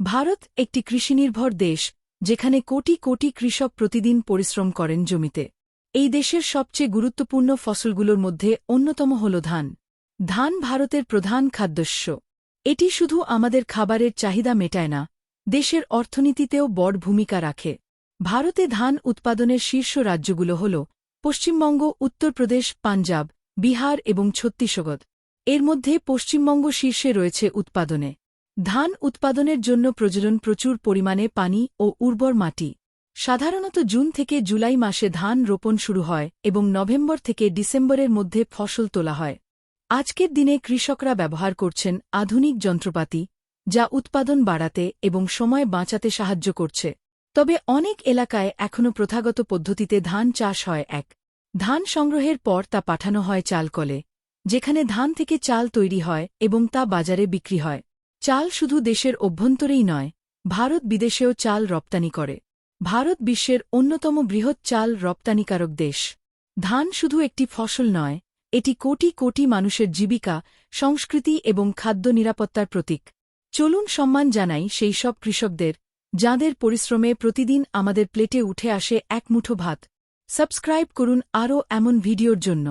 ভারত একটি কৃষিনির্ভর দেশ, যেখানে কোটি কোটি কৃষক প্রতিদিন পরিশ্রম করেন জমিতে। এই দেশের সবচেয়ে গুরুত্বপূর্ণ ফসলগুলোর মধ্যে অন্যতম হল ধান। ধান ভারতের প্রধান খাদ্যস্য। এটি শুধু আমাদের খাবারের চাহিদা মেটায় না, দেশের অর্থনীতিতেও বড় ভূমিকা রাখে। ভারতে ধান উৎপাদনের শীর্ষ রাজ্যগুলো হল পশ্চিমবঙ্গ, উত্তরপ্রদেশ, পাঞ্জাব, বিহার এবং ছত্তিশগড়। এর মধ্যে পশ্চিমবঙ্গ শীর্ষে রয়েছে উৎপাদনে। ধান উৎপাদনের জন্য প্রয়োজন প্রচুর পরিমাণে পানি ও উর্বর মাটি। সাধারণত জুন থেকে জুলাই মাসে ধান রোপণ শুরু হয় এবং নভেম্বর থেকে ডিসেম্বরের মধ্যে ফসল তোলা হয়। আজকের দিনে কৃষকরা ব্যবহার করছেন আধুনিক যন্ত্রপাতি, যা উৎপাদন বাড়াতে এবং সময় বাঁচাতে সাহায্য করছে। তবে অনেক এলাকায় এখনও প্রথাগত পদ্ধতিতে ধান চাষ হয় এক। ধান সংগ্রহের পর তা পাঠানো হয় চালকলে, যেখানে ধান থেকে চাল তৈরি হয় এবং তা বাজারে বিক্রি হয়। চাল শুধু দেশের অভ্যন্তরেই নয়, ভারত বিদেশেও চাল রপ্তানি করে। ভারত বিশ্বের অন্যতম বৃহৎ চাল রপ্তানিকারক দেশ। ধান শুধু একটি ফসল নয়, এটি কোটি কোটি মানুষের জীবিকা, সংস্কৃতি এবং খাদ্য নিরাপত্তার প্রতীক। চলুন সম্মান জানাই সেই সব কৃষকদের, যাঁদের পরিশ্রমে প্রতিদিন আমাদের প্লেটে উঠে আসে এক মুঠো ভাত। সাবস্ক্রাইব করুন আরও এমন ভিডিওর জন্য।